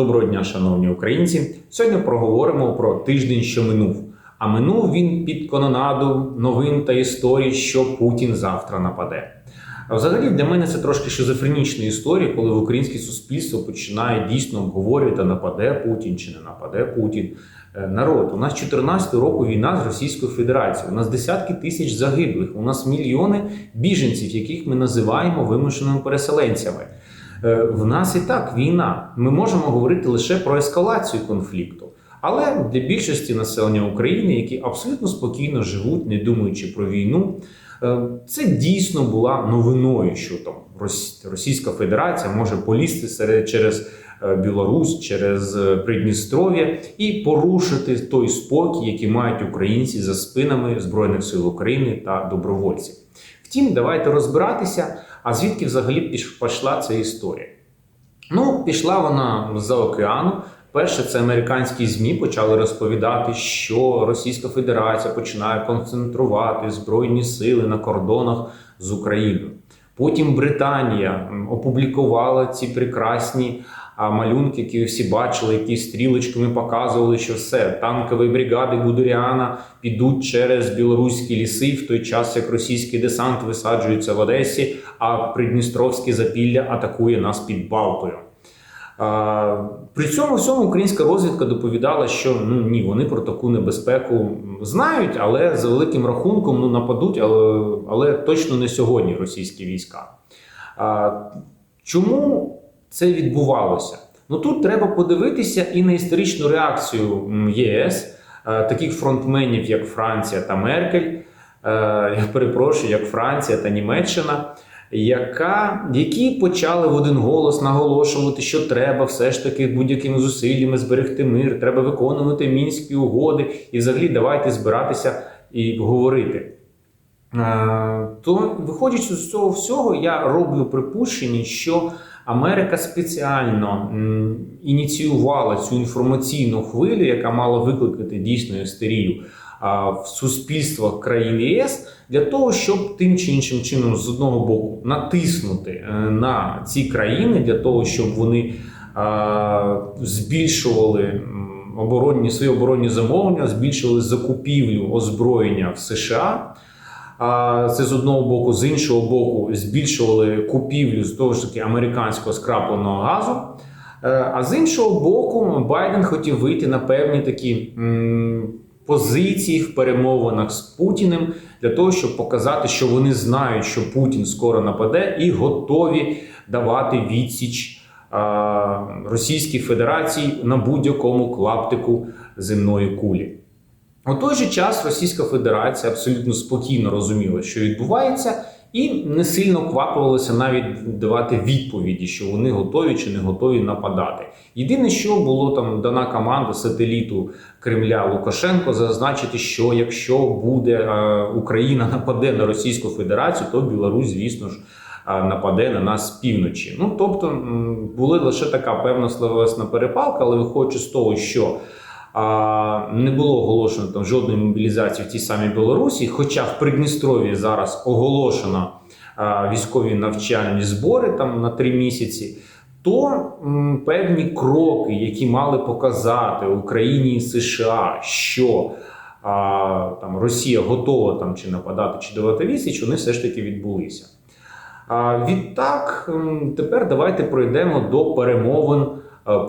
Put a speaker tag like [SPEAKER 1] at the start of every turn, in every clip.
[SPEAKER 1] Доброго дня, шановні українці. Сьогодні проговоримо про тиждень, що минув. А минув він під канонаду новин та історій, що Путін завтра нападе. Взагалі для мене це трошки шизофренічна історія, коли в українське суспільство починає дійсно обговорювати, нападе Путін чи не нападе Путін. Е, Народ, у нас 14 року війна з Російською Федерацією. У нас десятки тисяч загиблих, у нас мільйони біженців, яких ми називаємо вимушеними переселенцями. Е, В нас і так війна. Ми можемо говорити лише про ескалацію конфлікту. Але для більшості населення України, які абсолютно спокійно живуть, не думаючи про війну, е, це дійсно була новиною, що там Рос- Російська Федерація може полізти серед через е, Білорусь, через Придністров'я і порушити той спокій, який мають українці за спинами Збройних сил України та добровольців. Втім, давайте розбиратися. А звідки взагалі пішла ця історія? Ну, пішла вона з-за океану. Перше, це американські ЗМІ почали розповідати, що Російська Федерація починає концентрувати збройні сили на кордонах з Україною. Потім Британія опублікувала ці прекрасні малюнки, які всі бачили, які стрілочками показували, що все, танкові бригади Гудеріана підуть через білоруські ліси в той час, як російський десант висаджується в Одесі, а Придністровське запілля атакує нас під Балтою. При цьому всьому українська розвідка доповідала, що ну ні, вони про таку небезпеку знають, але за великим рахунком ну нападуть, але, але точно не сьогодні російські війська. Чому це відбувалося? Ну тут треба подивитися і на історичну реакцію ЄС, е, таких фронтменів, як Франція та Меркель, е, я перепрошую, як Франція та Німеччина, яка, які почали в один голос наголошувати, що треба все ж таки будь-якими зусиллями зберегти мир, треба виконувати мінські угоди, і взагалі давайте збиратися і говорити. Е, То, виходячи з цього всього, я роблю припущення, що Америка спеціально ініціювала цю інформаційну хвилю, яка мала викликати дійсно істерію в суспільствах країн ЄС, для того, щоб тим чи іншим чином з одного боку натиснути е, на ці країни, для того, щоб вони збільшували оборонні свої оборонні замовлення, збільшували закупівлю озброєння в США. А це з одного боку, з іншого боку, збільшували купівлю з того ж таки американського скрапленого газу. Е, А з іншого боку, Байден хотів вийти на певні такі позиції в перемовинах з Путіним для того, щоб показати, що вони знають, що Путін скоро нападе, і готові давати відсіч Російській Федерації на будь-якому клаптику земної кулі. У той же час Російська Федерація абсолютно спокійно розуміла, що відбувається, і не сильно квапилася навіть давати відповіді, що вони готові чи не готові нападати. Єдине, що було там дана команда сателіту Кремля Лукашенко зазначити, що якщо буде е, Україна нападе на Російську Федерацію, то Білорусь, звісно ж. е, Нападе на нас з півночі. Ну тобто була лише така певна словесна перепалка, але виходячи з того, що не було оголошено там жодної мобілізації в тій самій Білорусі, хоча в Придністров'ї зараз оголошено військові навчальні збори там на три місяці. То певні кроки, які мали показати Україні і США, що а, там Росія готова там чи нападати, чи давати відсіч, вони все ж таки відбулися. А, відтак, тепер давайте пройдемо до перемовин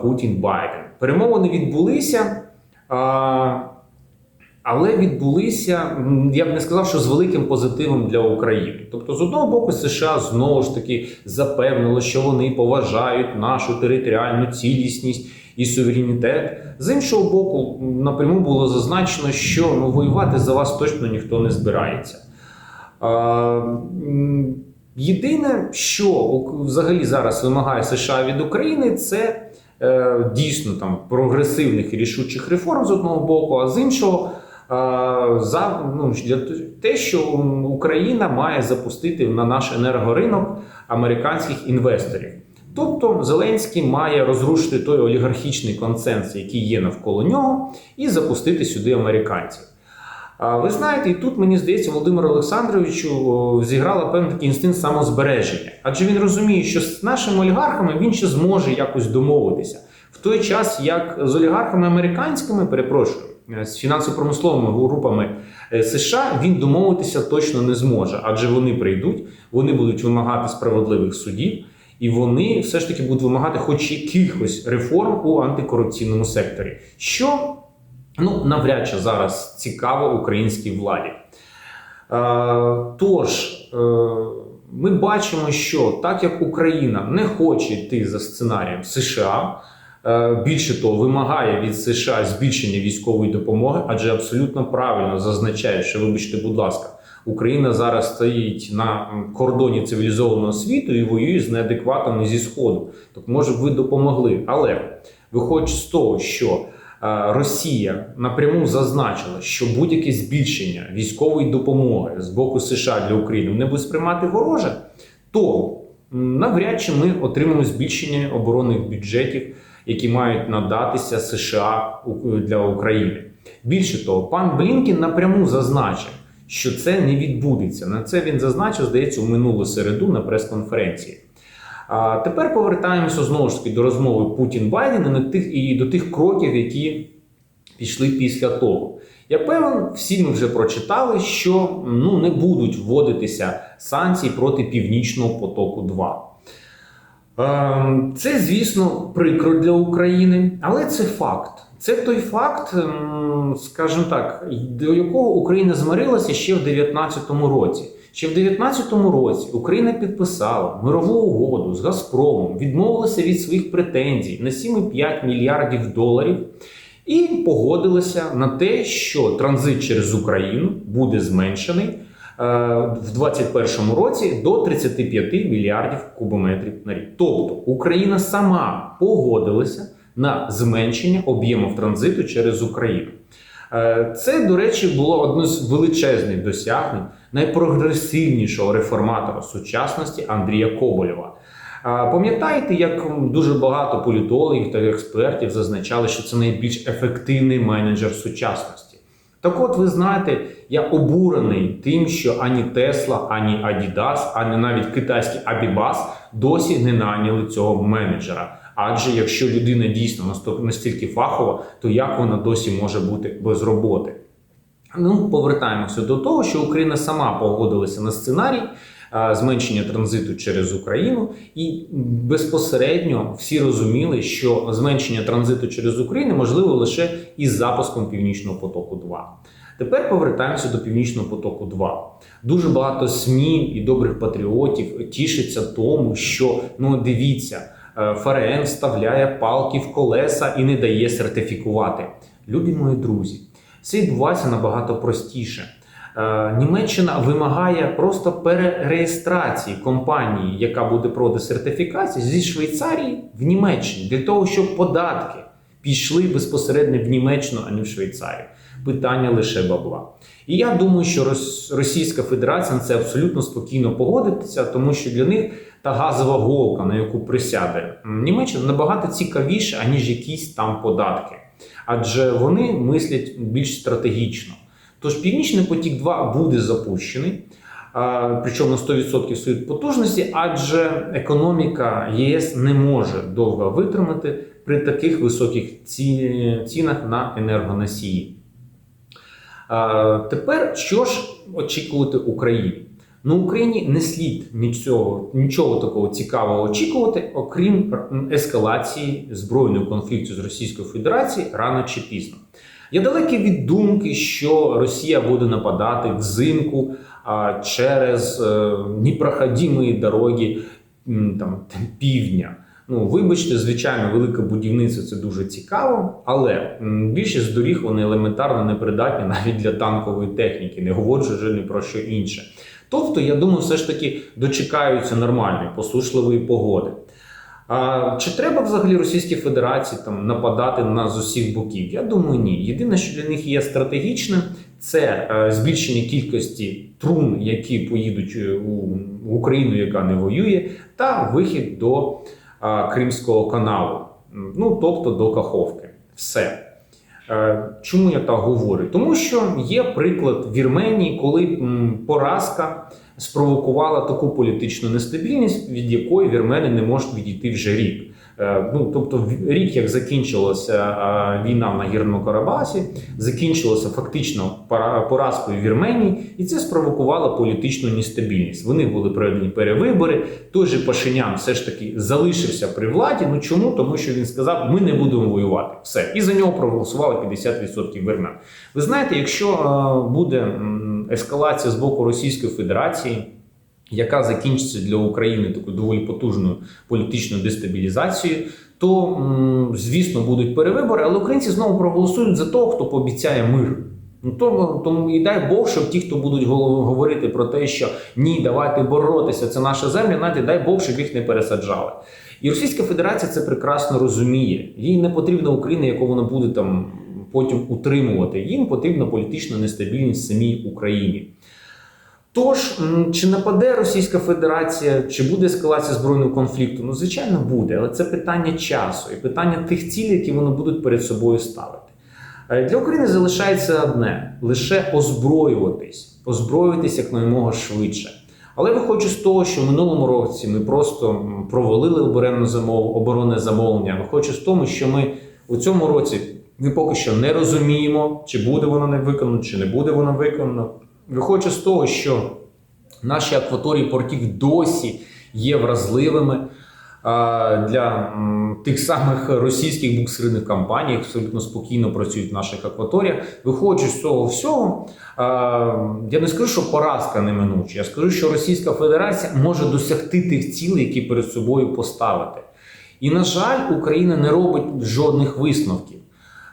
[SPEAKER 1] Путін-Байден. Перемовини відбулися, але відбулися, я б не сказав, що з великим позитивом для України. Тобто, з одного боку, США знову ж таки запевнили, що вони поважають нашу територіальну цілісність і суверенітет. З іншого боку, напряму було зазначено, що ну, воювати за вас точно ніхто не збирається. Єдине, що взагалі зараз вимагає США від України, це дійсно там прогресивних і рішучих реформ з одного боку, а з іншого е, за ну, те, що Україна має запустити на наш енергоринок американських інвесторів. Тобто Зеленський має розрушити той олігархічний консенс, який є навколо нього, і запустити сюди американців. Ви знаєте, і тут мені здається, Володимиру Олександровичу зіграла певний такий інстинкт самозбереження. Адже він розуміє, що з нашими олігархами він ще зможе якось домовитися. В той час, як з олігархами американськими, перепрошую, е, з фінансово-промисловими групами е, США він домовитися точно не зможе, адже вони прийдуть, вони будуть вимагати справедливих судів, і вони все ж таки будуть вимагати хоч якихось реформ у антикорупційному секторі, що ну навряд чи зараз цікаво українській владі. Е, Тож е, ми бачимо, що так як Україна не хоче йти за сценарієм США, е, більше того, вимагає від США збільшення військової допомоги, адже абсолютно правильно зазначає, що вибачте, будь ласка, Україна зараз стоїть на кордоні цивілізованого світу і воює з неадекватами зі сходу. Так може б ви допомогли. Але виходячи з того, що Росія напряму зазначила, що будь-яке збільшення військової допомоги з боку США для України не буде сприймати вороже, то навряд чи ми отримаємо збільшення оборонних бюджетів, які мають надатися США для України. Більше того, пан Блінкін напряму зазначив, що це не відбудеться. На це він зазначив, здається, у минулу середу на прес-конференції. А тепер повертаємося знову ж таки до розмови на тих і до тих кроків, які пішли після того. Я певен, всі ми вже прочитали, що ну не будуть вводитися санкції проти Північного потоку 2. Ем, Це, звісно, прикро для України, але це факт. Це той факт, ем, скажімо так, до якого Україна змирилася ще в 2019 році. Ще в 2019 році Україна підписала мирову угоду з Газпромом, відмовилася від своїх претензій на 7,5 мільярдів доларів і погодилася на те, що транзит через Україну буде зменшений е, в 2021 році до 35 мільярдів кубометрів на рік. Тобто Україна сама погодилася на зменшення об'ємів транзиту через Україну. Е, Це, до речі, було одне з величезних досягнень найпрогресивнішого реформатора сучасності Андрія Коболєва. Пам'ятаєте, як дуже багато політологів та експертів зазначали, що це найбільш ефективний менеджер сучасності? Так от, ви знаєте, я обурений тим, що ані Тесла, ані Adidas, ані навіть китайський Abibas досі не наняли цього менеджера. Адже якщо людина дійсно настільки фахова, то як вона досі може бути без роботи? Ну, повертаємося до того, що Україна сама погодилася на сценарій а, зменшення транзиту через Україну, і безпосередньо всі розуміли, що зменшення транзиту через Україну можливо лише із запуском Північного потоку 2. Тепер повертаємося до Північного потоку 2. Дуже багато СМІ і добрих патріотів тішиться тому, що ну дивіться, е, ФРН вставляє палки в колеса і не дає сертифікувати. Любі мої друзі, це відбувається набагато простіше. Е, Німеччина вимагає просто перереєстрації компанії, яка буде проводити сертифікацію зі Швейцарії в Німеччині, для того, щоб податки пішли безпосередньо в Німеччину, а не в Швейцарію. Питання лише бабла. І я думаю, що Рос- Російська Федерація на це абсолютно спокійно погодиться, тому що для них та газова голка, на яку присяде Німеччина, набагато цікавіша, аніж якісь там податки. Адже вони мислять більш стратегічно. Тож Північний потік 2 буде запущений, причому на 100% своєї потужності, адже економіка ЄС не може довго витримати при таких високих цінах на енергоносії. Тепер що ж очікувати Україні? Ну, Україні не слід нічого, нічого такого цікавого очікувати, окрім ескалації збройного конфлікту з Російською Федерацією рано чи пізно. Я далекий від думки, що Росія буде нападати взимку через е, непроходимі дороги там, півдня. Ну, вибачте, звичайно, велике будівництво це дуже цікаво, але більшість доріг вони елементарно непридатні навіть для танкової техніки, не говорячи вже ні про що інше. Тобто, я думаю, все ж таки дочекаються нормальної посушливої погоди. А, чи треба взагалі Російській Федерації там нападати на з усіх боків? Я думаю, ні. Єдине, що для них є стратегічним, це е, збільшення кількості трун, які поїдуть е, у Україну, яка не воює, та вихід до Кримського каналу, ну тобто до Каховки. Все. Е, Чому я так говорю? Тому що є приклад Вірменії, коли поразка спровокувала таку політичну нестабільність, від якої вірмени не можуть відійти вже рік. Е, Ну, тобто, рік, як закінчилася е, війна в Нагірному Карабасі, закінчилося фактично пора- поразкою Вірменії, і це спровокувало політичну нестабільність. Вони були проведені перевибори. Той же Пашинян все ж таки залишився при владі. Ну чому? Тому що він сказав: ми не будемо воювати. Все. І за нього проголосували 50% вірмен. Ви знаєте, якщо е, буде ескалація з боку Російської Федерації, яка закінчиться для України такою доволі потужною політичною дестабілізацією, то звісно будуть перевибори, але українці знову проголосують за того, хто пообіцяє мир. Ну тому, тому і дай Бог, щоб ті, хто будуть говорити про те, що ні, давайте боротися, це наша земля, навіть дай Бог, щоб їх не пересаджали. І Російська Федерація це прекрасно розуміє. Їй не потрібна Україна, яку вона буде там потім утримувати. Їм потрібна політична нестабільність в самій Україні. Тож, чи нападе Російська Федерація, чи буде ескалація збройного конфлікту? Ну, звичайно, буде, але це питання часу і питання тих цілей, які вони будуть перед собою ставити. Е, Для України залишається одне: лише озброюватись, озброюватись якнаймога швидше. Але виходжу з того, що в минулому році ми просто провалили оборонне замов... оборонне замовлення. Виходжу з того, що ми у цьому році ми поки що не розуміємо, чи буде воно не виконано, чи не буде воно виконано. Виходжу з того, що наші акваторії портів досі є вразливими для тих самих російських буксирних компаній, які абсолютно спокійно працюють в наших акваторіях. Виходжу з цього всього. Я не скажу, що поразка неминуча. Я скажу, що Російська Федерація може досягти тих цілей, які перед собою поставити. І, на жаль, Україна не робить жодних висновків.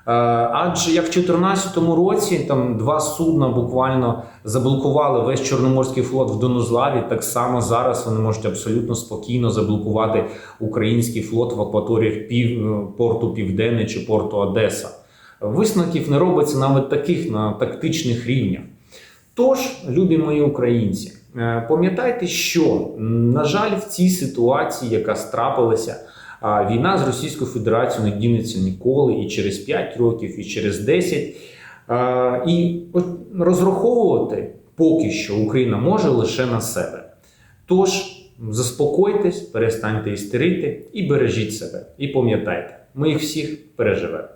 [SPEAKER 1] Е, Адже як в 2014 році там два судна буквально заблокували весь Чорноморський флот в Донузлаві, так само зараз вони можуть абсолютно спокійно заблокувати український флот в акваторіях пів, порту Південне чи порту Одеса. Висновків не робиться навіть таких на тактичних рівнях. Тож, любі мої українці, е, пам'ятайте, що на жаль, в цій ситуації, яка страпилася, війна з Російською Федерацією не дінеться ніколи і через 5 років, і через 10. А, І розраховувати поки що Україна може лише на себе. Тож заспокойтесь, перестаньте істерити і бережіть себе. І пам'ятайте, ми їх всіх переживемо.